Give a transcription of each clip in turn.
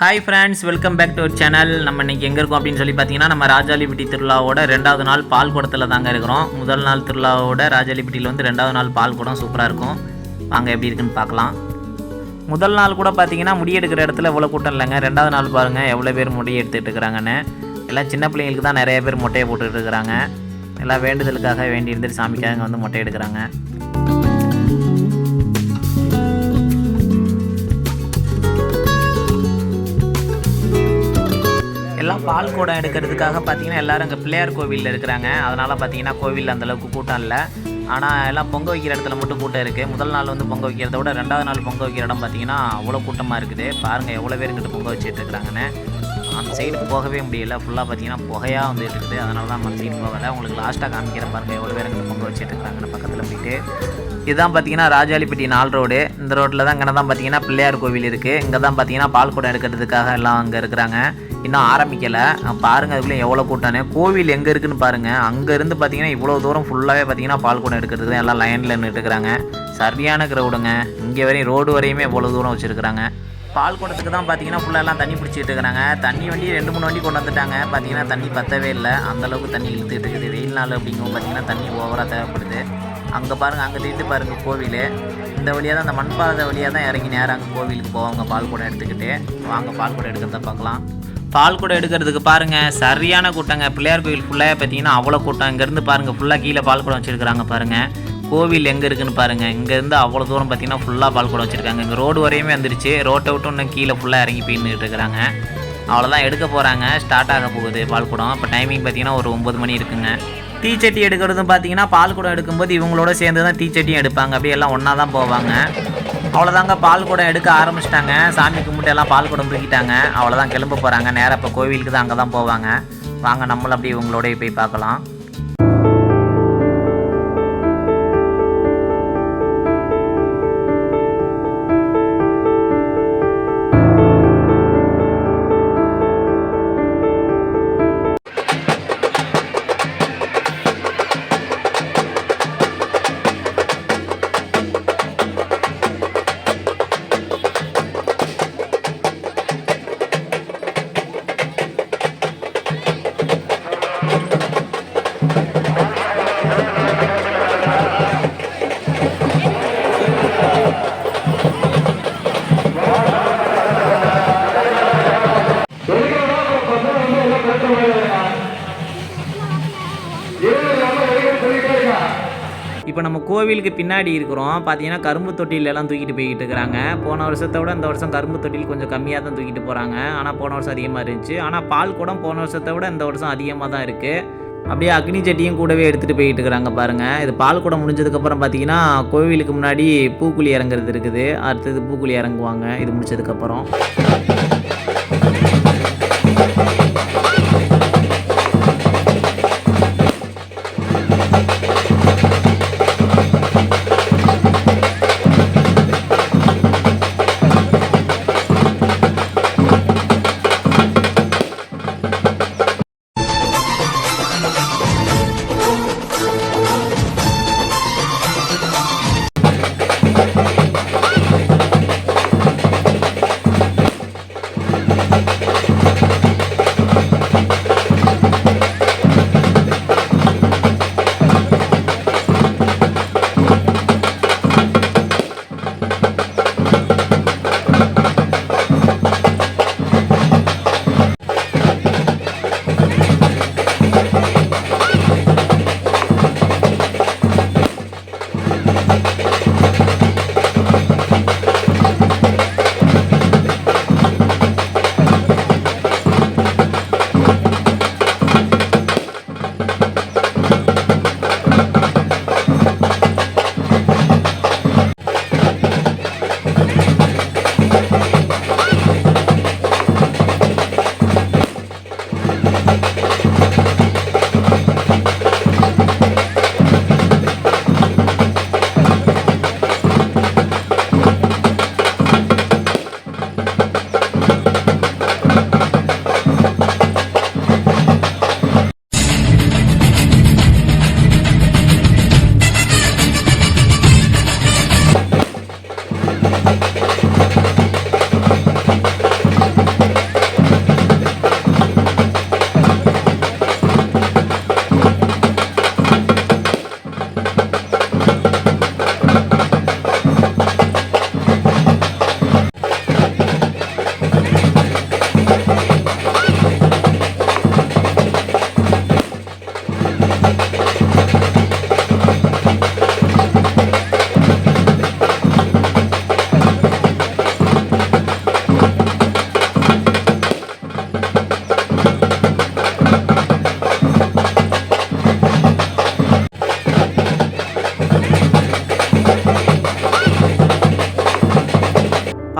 Hi friends welcome back to our channel நம்ம இன்றைக்கி எங்கே இருக்கோம் அப்படின்னு சொல்லி பார்த்தீங்கன்னா நம்ம ராஜாலிபட்டி திருவிழாவோட ரெண்டாவது நாள் பால் குடத்தில் தாங்க இருக்கிறோம். முதல் நாள் திருவிழாவோட ராஜாலிபட்டியில் வந்து ரெண்டாவது நாள் பால் குடம் சூப்பராக இருக்கும். வாங்க எப்படி இருக்குன்னு பார்க்கலாம். முதல் நாள் கூட பார்த்தீங்கன்னா முடி எடுக்கிற இடத்துல இவ்வளோ கூட்டம் இல்லைங்க. ரெண்டாவது நாள் பாருங்கள் எவ்வளோ பேர் முடி எடுத்துகிட்டு இருக்கிறாங்கன்னு. எல்லாம் சின்ன பிள்ளைங்களுக்கு தான் நிறைய பேர் மொட்டையை போட்டுட்டு இருக்கிறாங்க. எல்லாம் வேண்டுதலுக்காக வேண்டி இருந்துட்டு சாமிக்காக வந்து மொட்டை எடுக்கிறாங்க. பால் எடுக்கிறதுக்காக பார்த்தீங்கன்னா எல்லாரும் அங்கே பிள்ளையார் கோவிலில் இருக்கிறாங்க. அதனால் பார்த்தீங்கன்னா கோவிலில் அந்தளவுக்கு கூட்டம் இல்லை. ஆனால் எல்லாம் பொங்க வைக்கிற இடத்துல மட்டும் கூட்டம் இருக்குது முதல் நாள் வந்து பொங்க வைக்கிறத விட ரெண்டாவது நாள் பொங்க வைக்கிற இடம் பார்த்தீங்கன்னா அவ்வளோ கூட்டமாக இருக்குது. பாருங்கள் எவ்வளோ பேர் இங்கிட்ட பொங்க வச்சுட்டு இருக்கிறாங்கன்னு. அந்த சைடு போகவே முடியல. ஃபுல்லாக பார்த்தீங்கன்னா புகையாக வந்துட்டு இருக்குது. அதனால தான் அந்த சைடு போகலை. உங்களுக்கு லாஸ்ட்டாக காமிக்கிற பாருங்கள் எவ்வளோ பேர் இங்கிட்ட பொங்க வச்சுட்டு இருக்கிறாங்கன்னு பக்கத்தில் போயிட்டு. இதுதான் பார்த்தீங்கன்னா ராஜாலிப்பட்டி நாள் ரோடு. இந்த ரோட்டில் தான் இங்கே தான் பார்த்தீங்கன்னா பிள்ளையார் கோவில் இருக்குது இங்கே தான் பார்த்தீங்கன்னா பால் குடம் எடுக்கிறதுக்காக எல்லாம் அங்கே இருக்கிறாங்க. இன்னும் ஆரம்பிக்கலை. பாருங்கள் அதுக்குள்ளே எவ்வளோ கூட்டம்னு கோவில் எங்கே இருக்குதுன்னு பாருங்கள் அங்கேருந்து பார்த்தீங்கன்னா இவ்வளோ தூரம் ஃபுல்லாகவே பார்த்தீங்கன்னா பால் குடம் எடுக்கிறதுக்கு எல்லாம் லைனில் நின்றுட்டுருக்குறாங்க சரியான கிரௌடுங்க இங்கே வரையும் ரோடு வரையுமே இவ்வளோ தூரம் வச்சுருக்குறாங்க. பால் குடத்துக்கு தான் பார்த்தீங்கன்னா ஃபுல்லாக எல்லாம் தண்ணி பிடிச்சிட்டு இருக்கிறாங்க. தண்ணி வண்டி ரெண்டு மூணு வண்டி கொண்டு வந்துட்டாங்க. பார்த்தீங்கன்னா தண்ணி பத்தவே இல்லை. அந்தளவுக்கு தண்ணி இழுத்துட்டு இருக்குது. வெயில் நாள் அப்படிங்கும் பார்த்தீங்கன்னா தண்ணி ஓவராக தேவைப்படுது. அங்கே பாருங்கள் அங்கே திட்டு பாருங்கள் கோவில். இந்த வழியாக தான் அந்த மண்பாதை வழியாக தான் இறங்கி நேராக அங்கே கோவிலுக்கு போவாங்க பால் குடம் எடுத்துக்கிட்டு. வாங்க பால் குடம் எடுக்கிறத பார்க்கலாம். பால் குடம் எடுக்கிறதுக்கு பாருங்கள் சரியான கூட்டங்க. பிள்ளையார் கோவில் ஃபுல்லாக பார்த்தீங்கன்னா அவ்வளோ கூட்டம். இங்கேருந்து பாருங்கள் ஃபுல்லாக கீழே பால் குடம் வச்சுருக்காங்க பாருங்கள் கோவில் எங்கே இருக்குதுன்னு பாருங்கள் இங்கேருந்து அவ்வளோ தூரம் பார்த்தீங்கன்னா ஃபுல்லாக பால்குடம் வச்சுருக்காங்க. இங்கே ரோடு வரையுமே வந்துருச்சு. ரோட்டை விட்டு இன்னும் கீழே ஃபுல்லாக இறங்கி போயின்னுட்டு இருக்கிறாங்க. அவ்வளோதான் எடுக்க போகிறாங்க ஸ்டார்ட் ஆக போகுது பால் குடம். இப்போ டைமிங் பார்த்தீங்கன்னா ஒரு ஒம்பது மணி இருக்குங்க. தீச்சட்டி எடுக்கிறதும் பார்த்தீங்கன்னா பால் குடம் எடுக்கும்போது இவங்களோட சேர்ந்து தான் தீச்சட்டியும் எடுப்பாங்க. அப்படியே எல்லாம் ஒன்றா தான் போவாங்க. அவ்வளோதாங்க பால் குடம் எடுக்க ஆரம்பிச்சிட்டாங்க. சாமி கும்பிட்டு எல்லாம் பால் குடம் தூக்கிட்டாங்க. அவ்வளோதான் கிளம்ப போகிறாங்க நேராக இப்போ கோவிலுக்கு தான் அங்கே தான் போவாங்க. வாங்க நம்மளும் அப்படியே இவங்களோடய போய் பார்க்கலாம். கோவிலுக்கு பின்னாடி இருக்கிறோம். பார்த்தீங்கன்னா கரும்பு தொட்டிலெல்லாம் தூக்கிட்டு போய்கிட்டு இருக்கிறாங்க. போன வருஷத்தை விட இந்த வருஷம் கரும்பு தொட்டில் கொஞ்சம் கம்மியாக தான் தூக்கிட்டு போகிறாங்க ஆனால் போன வருஷம் அதிகமாக இருந்துச்சு. ஆனால் பால் குடம் போன வருஷத்தை விட இந்த வருஷம் அதிகமாக தான் இருக்குது அப்படியே அக்னி சட்டியும் கூடவே எடுத்துகிட்டு போய்கிட்டு இருக்கிறாங்க பாருங்கள் இது பால் குடம் முடிஞ்சதுக்கப்புறம் பார்த்தீங்கன்னா கோவிலுக்கு முன்னாடி பூக்குழி இறங்குறது இருக்குது. அடுத்தது பூக்குழி இறங்குவாங்க. இது முடிச்சதுக்கப்புறம்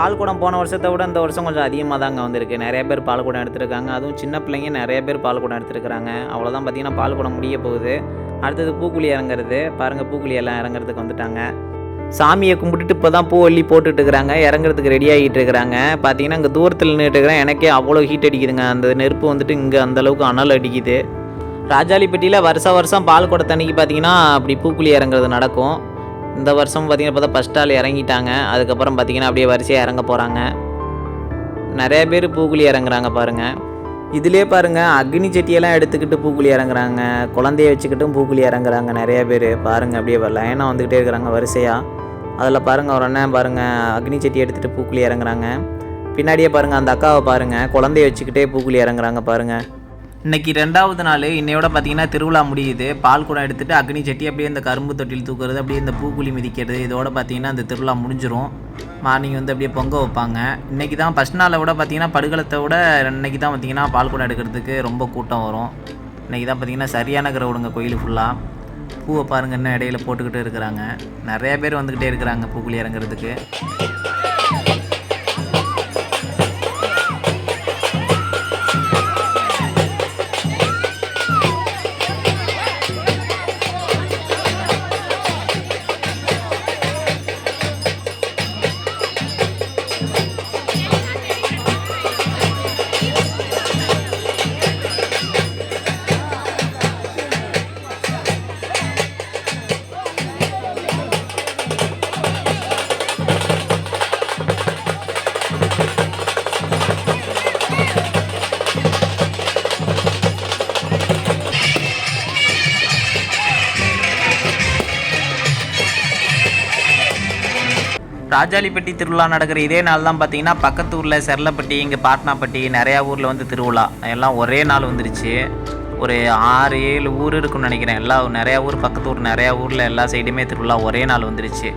பால்குடம் போன வருஷத்தை விட இந்த வருஷம் கொஞ்சம் அதிகமாக தாங்க வந்திருக்கு. நிறைய பேர் பால்குடம் எடுத்திருக்காங்க. அதுவும் சின்ன பிள்ளைங்க நிறைய பேர் பால்குடம் எடுத்துருக்காங்க எடுத்திருக்கிறாங்க. அவ்வளோதான் பார்த்தீங்கன்னா பால்குடம் முடிய போகுது. அடுத்தது பூக்குழி இறங்குறது. பாருங்கள் பூக்குழி எல்லாம் இறங்குறதுக்கு வந்துட்டாங்க. சாமியை கும்பிட்டுட்டு இப்போ தான் பூ அள்ளி போட்டுட்டு இருக்கிறாங்க. இறங்குறதுக்கு ரெடி ஆகிட்டு இருக்கிறாங்க. பார்த்தீங்கன்னா இங்கே தூரத்தில் நின்றுட்டு இருக்கிறேன். எனக்கே அவ்வளோ ஹீட் அடிக்குதுங்க. அந்த நெருப்பு வந்துட்டு இங்கே அந்தளவுக்கு அனல் அடிக்குது. ராஜாலிப்பட்டியில் வருஷ வருஷம் பால் குடத்தன்னைக்கு பார்த்தீங்கன்னா அப்படி பூக்குழி இறங்குறது நடக்கும். இந்த வருஷம் பார்த்திங்கன்னா பார்த்தா ஃபஸ்ட் ஆள் இறங்கிட்டாங்க. அதுக்கப்புறம் பார்த்திங்கன்னா அப்படியே வரிசையாக இறங்க போகிறாங்க நிறைய பேர் பூக்குழி இறங்குறாங்க பாருங்கள் இதிலே பாருங்கள் அக்னி செட்டியெல்லாம் எடுத்துக்கிட்டு பூக்குழி இறங்குறாங்க. குழந்தைய வச்சுக்கிட்டும் பூக்குழி இறங்குறாங்க நிறைய பேர். பாருங்கள் அப்படியே லைனாக வந்துக்கிட்டே இருக்கிறாங்க வரிசையாக அதில் பாருங்கள் ஒரு அண்ணன் பாருங்கள் அக்னி செட்டி எடுத்துகிட்டு பூக்குழி இறங்குறாங்க. பின்னாடியே பாருங்கள் அந்த அக்காவை பாருங்கள் குழந்தைய வச்சுக்கிட்டே பூக்குழி இறங்குறாங்க பாருங்கள் இன்னைக்கு ரெண்டாவது நாள் இன்னையோட பார்த்தீங்கன்னா திருவிழா முடியுது. பால் குடம் எடுத்துட்டு அக்னி சட்டி அப்படியே இந்த கரும்பு தொட்டில் தூக்குறது அப்படியே இந்த பூக்குழி மிதிக்கிறது இதோட பார்த்தீங்கன்னா அந்த திருவிழா முடிஞ்சிரும். மார்னிங் வந்து அப்படியே பொங்க வைப்பாங்க. இன்னைக்கு தான் ஃபஸ்ட் நாளை விட பார்த்தீங்கன்னா படுகளத்தை விட இன்றைக்கி தான் பார்த்தீங்கன்னா பால் குடம் எடுக்கிறதுக்கு ரொம்ப கூட்டம் வரும். இன்னைக்கு தான் பார்த்தீங்கன்னா சரியான கிரௌடுங்க கோயில் ஃபுல்லாக பூவை பாருங்க இன்னும் இடையில போட்டுக்கிட்டு இருக்கிறாங்க. நிறைய பேர் வந்துக்கிட்டே இருக்கிறாங்க பூக்குழி இறங்குறதுக்கு. ராஜாலிப்பட்டி திருவிழா நடக்கிற இதே நாள் தான் பார்த்தீங்கன்னா பக்கத்து ஊரில் செர்லப்பட்டி இங்கே பாட்னாப்பட்டி நிறையா ஊரில் வந்து திருவிழா. எல்லாம் ஒரே நாள் வந்துருச்சு. ஒரு ஆறு ஏழு ஊர் இருக்குன்னு நினைக்கிறேன். எல்லா நிறையா ஊர் பக்கத்து ஊர் நிறையா ஊரில் எல்லா சைடுமே திருவிழா ஒரே நாள் வந்துருச்சு.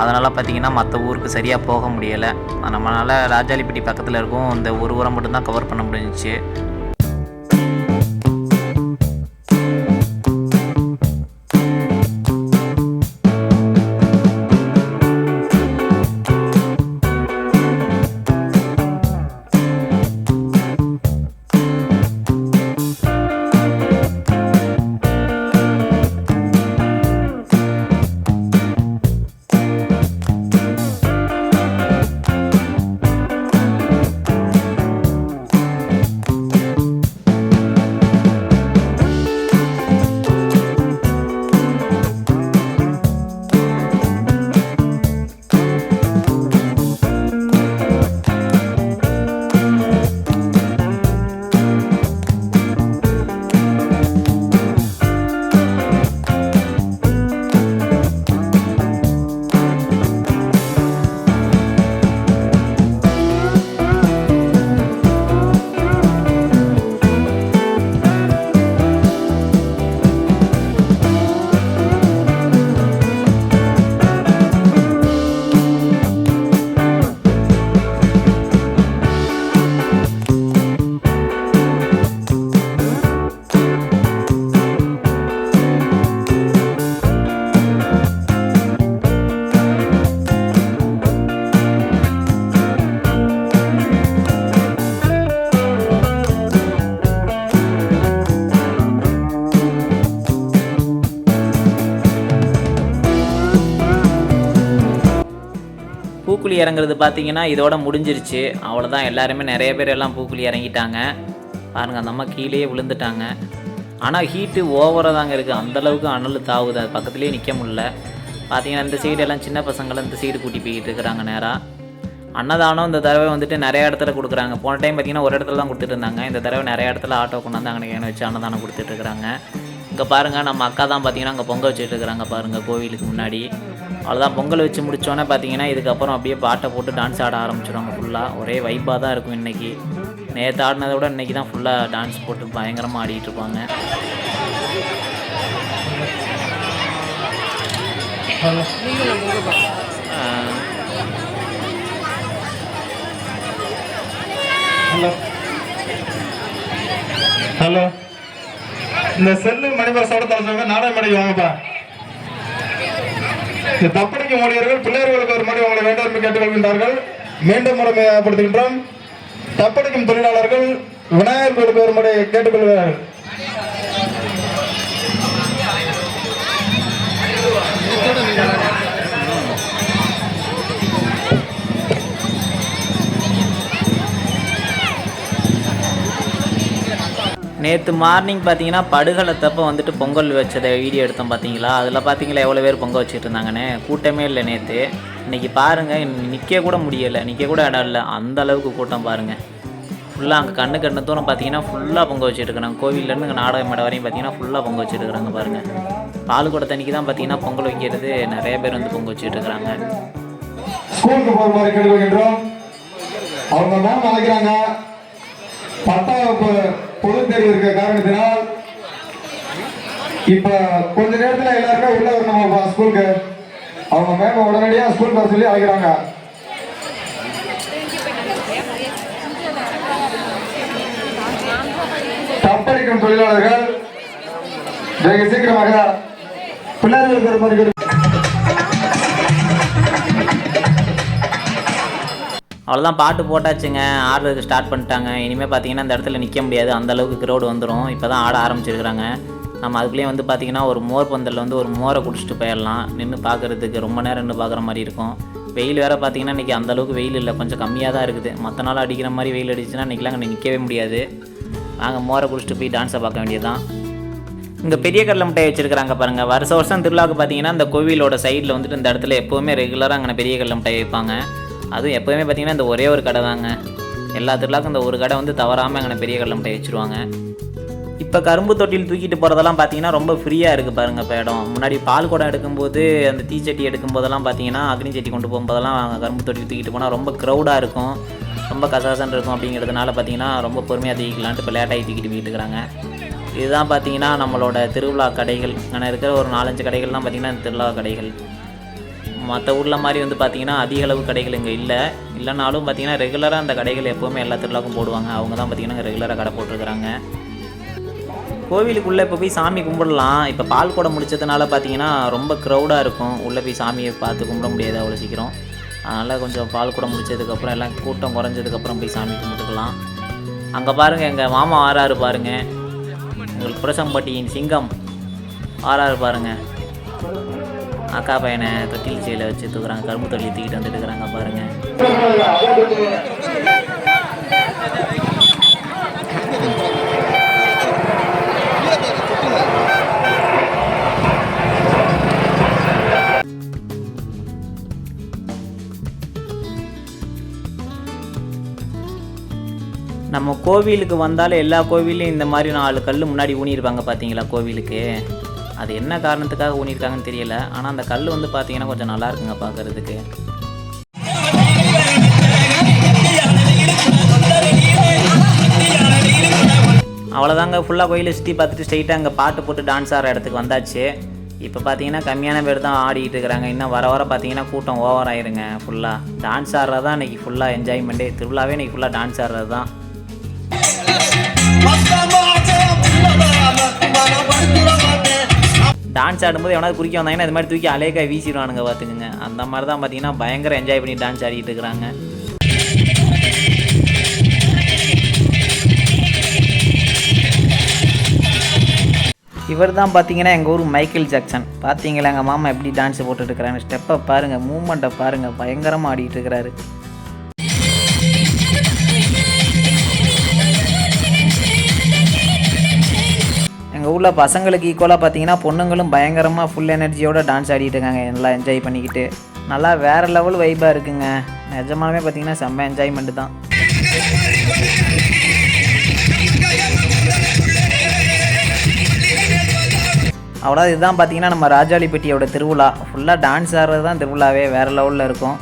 அதனால் பார்த்தீங்கன்னா மற்ற ஊருக்கு சரியாக போக முடியலை. நம்மளால் ராஜாலிப்பட்டி பக்கத்தில் இருக்கும். இந்த ஒரு ஊரை மட்டும்தான் கவர் பண்ண முடிஞ்சிச்சு. இறங்குறது பார்த்தீங்கன்னா இதோட முடிஞ்சிருச்சு. அவ்வளோதான் எல்லாருமே நிறைய பேர் எல்லாம் பூக்குழி இறங்கிட்டாங்க. பாருங்கள் அந்த அம்மா கீழே விழுந்துட்டாங்க. ஆனால் ஹீட்டு ஓவராக தாங்க இருக்குது அந்தளவுக்கு அனல் தாவுது. அது பக்கத்துலேயே நிற்க முடில பார்த்தீங்கன்னா இந்த சைடு எல்லாம் சின்ன பசங்களை இந்த சைடு கூட்டி போய்கிட்டு இருக்கிறாங்க நேராக அன்னதானம் இந்த தடவை வந்துட்டு நிறைய இடத்துல கொடுக்குறாங்க. போன டைம் பார்த்தீங்கன்னா ஒரு இடத்துல தான் கொடுத்துட்டு இருந்தாங்க. இந்த தடவை நிறைய இடத்துல ஆட்டோ கொண்டாந்து அங்கே வச்சு அன்னதானம் கொடுத்துட்டு இருக்கிறாங்க. இங்கே பாருங்கள் நம்ம அக்கா தான் பார்த்தீங்கன்னா அங்கே பொங்கல் வச்சுட்டு இருக்கிறாங்க பாருங்கள் கோவிலுக்கு முன்னாடி. அவ்வளோதான் பொங்கல் வச்சு முடிச்சோன்னே பார்த்தீங்கன்னா இதுக்கப்புறம் அப்படியே பாட்டை போட்டு டான்ஸ் ஆட ஆரம்பிச்சிடுவாங்க ஃபுல்லாக ஒரே வைப்பாக தான் இருக்கும் இன்றைக்கி நேற்று ஆடினதை விட இன்றைக்கி தான் ஃபுல்லாக டான்ஸ் போட்டு பயங்கரமாக ஆடிட்டு இருப்பாங்க. ஹலோ. ஹலோ. இந்த செல்லு மணிபரசோட தலைச்சவங்க நாடக மேடைக்கு வாங்கப்பா. இந்த ஊழியர்கள் பிள்ளையர்களுக்கு ஒரு மணி உங்களை வேண்டாம் கேட்டுக்கொள்கின்றார்கள். மீண்டும் முறைப்படுத்துகின்றோம் தப்படிக்கும் தொழிலாளர்கள் விநாயகர் கோயிலுக்கு முறை கேட்டுக்கொள்கிறார்கள் நேற்று மார்னிங் பார்த்தீங்கன்னா படுகளத்தப்போ வந்துட்டு பொங்கல் வச்சதை வீடியோ எடுத்தோம் பார்த்தீங்களா அதில் பார்த்தீங்களா எவ்வளோ பேர் பொங்கல் வச்சுட்டு இருந்தாங்கன்னு கூட்டமே இல்லை நேற்று இன்றைக்கி பாருங்கள் நிற்க கூட முடியலை நிற்க கூட இடம் இல்லை. அந்த அளவுக்கு கூட்டம் பாருங்கள் ஃபுல்லாக அங்கே கண்ணு கண்ணு தூரம் பார்த்தீங்கன்னா ஃபுல்லாக பொங்க வச்சுட்டு இருக்கிறாங்க கோவில்லேருந்து இங்கே நாடக மேடை வரையும் பார்த்தீங்கன்னா ஃபுல்லாக பொங்க வச்சுருக்குறாங்க பாருங்கள் பாலுக்கூட தண்ணிக்கு தான் பார்த்தீங்கன்னா பொங்கல் வைக்கிறது. நிறைய பேர் வந்து பொங்க வச்சுட்டு இருக்கிறாங்க ஸ்கூலுக்கு மாதிரி கேட்டுக்கொள்கின்றோம். அவங்க மேம் நினைக்கிறாங்க? பத்தாம் வகுப்பு பொது தேர்வு இருக்க காரணத்தினால் இப்ப கொஞ்ச நேரத்துல எல்லாருமே உள்ள வரணும் ஸ்கூலுக்கு? அவங்க மேம் உடனடியா ஸ்கூல் வர சொல்லி அழைக்கிறாங்க. தப்படிக்கும் தொழிலாளர்கள் வெகு சீக்கிரமாக பிள்ளைகளுக்கு வருமாறு மாதிரி அவ்வளோதான் பாட்டு போட்டாச்சுங்க. ஆடுறதுக்கு ஸ்டார்ட் பண்ணிட்டாங்க. இனிமேல் பார்த்தீங்கன்னா இந்த இடத்துல நிற்க முடியாது. அந்த அளவுக்கு க்ரௌடு வந்துடும் இப்போ தான் ஆட ஆரம்பிச்சிருக்கிறாங்க. நம்ம அதுக்குள்ளேயே வந்து பார்த்தீங்கன்னா ஒரு மோர் பந்தலில் வந்து ஒரு மோரை குடிச்சிட்டு போயிடலாம். நின்று பார்க்குறதுக்கு ரொம்ப நேரம் நின்று பார்க்குற மாதிரி இருக்கும். வெயில் வேறு பார்த்தீங்கன்னா இன்றைக்கி அந்தளவுக்கு வெயில் இல்லை. கொஞ்சம் கம்மியாக தான் இருக்குது. மற்ற நாள் அடிக்கிற மாதிரி வெயில் அடிச்சுன்னா இன்றைக்கெலாம் அங்கே நிற்கவே முடியாது. நாங்கள் மோரை குடிச்சிட்டு போய் டான்ஸை பார்க்க வேண்டியதுதான். இங்கே பெரிய கடலை மிட்டாய் வச்சுருக்கிறாங்க பாருங்கள் வருஷ வருஷம் திருவிழாவுக்கு பார்த்தீங்கன்னா இந்த கோவிலோட சைடில் வந்துட்டு இந்த இடத்துல எப்போவுமே ரெகுலராக அங்கே பெரிய கடலை மிட்டாய் வைப்பாங்க. அதுவும் எப்போவுமே பார்த்திங்கன்னா இந்த ஒரே ஒரு கடை தாங்க. எல்லா திருவிழாக்கும் இந்த ஒரு கடை வந்து தவறாமல் அங்கே பெரிய கடலை மிட்டாய் வச்சுருவாங்க. இப்போ கரும்பு தொட்டியில் தூக்கிட்டு போகிறதெல்லாம் பார்த்தீங்கன்னா ரொம்ப ஃப்ரீயாக இருக்குது பாருங்கள் இப்போ இடம். முன்னாடி பால் குடம் எடுக்கும்போது அந்த தீச்சட்டி எடுக்கும்போதெல்லாம் பார்த்தீங்கன்னா அக்னி சட்டி கொண்டு போகும்போதெல்லாம் கரும்பு தொட்டியில் தூக்கிட்டு போனால் ரொம்ப க்ரௌடாக இருக்கும். ரொம்ப கசாசன் இருக்கும் அப்படிங்கிறதுனால பார்த்தீங்கன்னா ரொம்ப பொறுமையாக தூக்கிக்கலான்ட்டு இப்போ லேட்டாகி தூக்கிட்டு போயிட்டு இருக்கிறாங்க. இதுதான் பார்த்தீங்கன்னா நம்மளோட திருவிழா கடைகள். அங்கே இருக்கிற ஒரு நாலஞ்சு கடைகள்லாம் பார்த்தீங்கன்னா இந்த திருவிழா கடைகள். மற்ற ஊரில் மாதிரி வந்து பார்த்தீங்கன்னா அதிக அளவு கடைகள் இங்கே இல்லை. இல்லைனாலும் பார்த்தீங்கன்னா ரெகுலராக அந்த கடைகள் எப்போவுமே எல்லா திருவிழாக்கும் போடுவாங்க. அவங்க தான் பார்த்தீங்கன்னா ரெகுலராக கடை போட்டிருக்கிறாங்க. கோவிலுக்குள்ளே இப்போ போய் சாமி கும்பிடலாம். இப்போ பால் குடம் முடிச்சதுனால பார்த்தீங்கன்னா ரொம்ப க்ரௌடாக இருக்கும். உள்ளே போய் சாமியை பார்த்து கும்பிட முடியாது அவ்வளோ சீக்கிரம். அதனால் கொஞ்சம் பால் குடம் முடிச்சதுக்கப்புறம் எல்லாம் கூட்டம் குறைஞ்சதுக்கப்புறம் போய் சாமி கும்பிட்டுக்கலாம். அங்கே பாருங்கள் எங்கள் மாமா ஆறாறு பாருங்கள் உங்களுக்கு புரசம்பட்டியின் சிங்கம் ஆறாறு பாருங்கள் அக்கா பையனை தொட்டில் செயலை வச்சு தூக்குறாங்க கரும்பு தொட்டில் தூக்கிட்டு வந்துட்டு இருக்கிறாங்க பாருங்கள் நம்ம கோவிலுக்கு வந்தாலே எல்லா கோவிலையும் இந்த மாதிரி நாலு கல் முன்னாடி ஊனியிருப்பாங்க பார்த்தீங்களா கோவிலுக்கு? அது என்ன காரணத்துக்காக ஊனியிருக்காங்கன்னு தெரியல ஆனால் அந்த கல் வந்து பார்த்தீங்கன்னா கொஞ்சம் நல்லா இருக்குங்க பார்க்கறதுக்கு அவ்வளோதாங்க ஃபுல்லாக கோயிலை சுற்றி பார்த்துட்டு ஸ்ட்ரைட்டாக அங்கே பாட்டு போட்டு டான்ஸ் ஆடுற இடத்துக்கு வந்தாச்சு இப்போ பார்த்தீங்கன்னா கம்மியான பேர் தான் ஆடிக்கிட்டு இருக்கிறாங்க இன்னும் வர வர பார்த்தீங்கன்னா கூட்டம் ஓவர் ஆயிருங்க ஃபுல்லாக டான்ஸ் ஆடுறது தான் இன்றைக்கி ஃபுல்லாக என்ஜாய்மெண்ட்டே திருவிழாவே இன்றைக்கி ஃபுல்லாக டான்ஸ் ஆடுறது தான் டான்ஸ் ஆடும்போது எவனாவது குறிக்க வந்தாங்கன்னா இது மாதிரி தூக்கி அலேக்காய் வீசிடுவானுங்க பார்த்துக்குங்க. அந்த மாதிரி தான் பார்த்தீங்கன்னா பயங்கர என்ஜாய் பண்ணி டான்ஸ் ஆடிட்டு இருக்கிறாங்க. இவர் தான் பார்த்தீங்கன்னா எங்கள் ஊர் மைக்கேல் ஜாக்சன். பார்த்தீங்களா எங்கள் மாமா எப்படி டான்ஸ் போட்டுட்டு இருக்கிறாங்க ஸ்டெப்பை பாருங்கள் மூமெண்ட்டை பாருங்கள் பயங்கரமாக ஆடிட்டு இருக்கிறாரு. ஃபுல்லாக பசங்களுக்கு ஈக்குவலாக பார்த்தீங்கன்னா பொண்ணுங்களும் பயங்கரமாக ஃபுல் எனர்ஜியோட டான்ஸ் ஆடிட்டு இருக்காங்க. நல்லா என்ஜாய் பண்ணிக்கிட்டு. நல்லா வேறு லெவல் வைப்பாக இருக்குங்க. நிஜமானமே பார்த்தீங்கன்னா செம்ம என்ஜாய்மெண்ட்டு தான். அவ்வளோ இதுதான் பார்த்தீங்கன்னா நம்ம ராஜாளிப்பட்டியோட திருவிழா. ஃபுல்லாக டான்ஸ் ஆடுறது தான் திருவிழாவே வேறு லெவலில் இருக்கும்.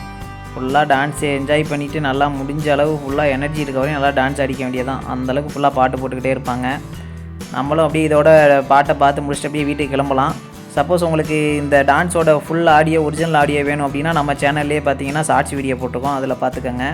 ஃபுல்லாக டான்ஸை என்ஜாய் பண்ணிவிட்டு நல்லா முடிஞ்ச அளவு ஃபுல்லாக எனர்ஜி இருக்க வரையும் நல்லா டான்ஸ் அடிக்க வேண்டியதான் அந்தளவுக்கு ஃபுல்லாக பாட்டு போட்டுக்கிட்டே இருப்பாங்க. நம்மளும் அப்படியே இதோட பாட்டை பார்த்து முடிச்சுட்டு அப்படியே வீட்டுக்கு கிளம்பலாம். சப்போஸ் உங்களுக்கு இந்த டான்ஸோட ஃபுல் ஆடியோ ஒரிஜினல் ஆடியோ வேணும் அப்படின்னா நம்ம சேனல்லே பார்த்தீங்கன்னா ஷார்ட்ஸ் வீடியோ போட்டிருக்கோம். அதில் பார்த்துக்கோங்க.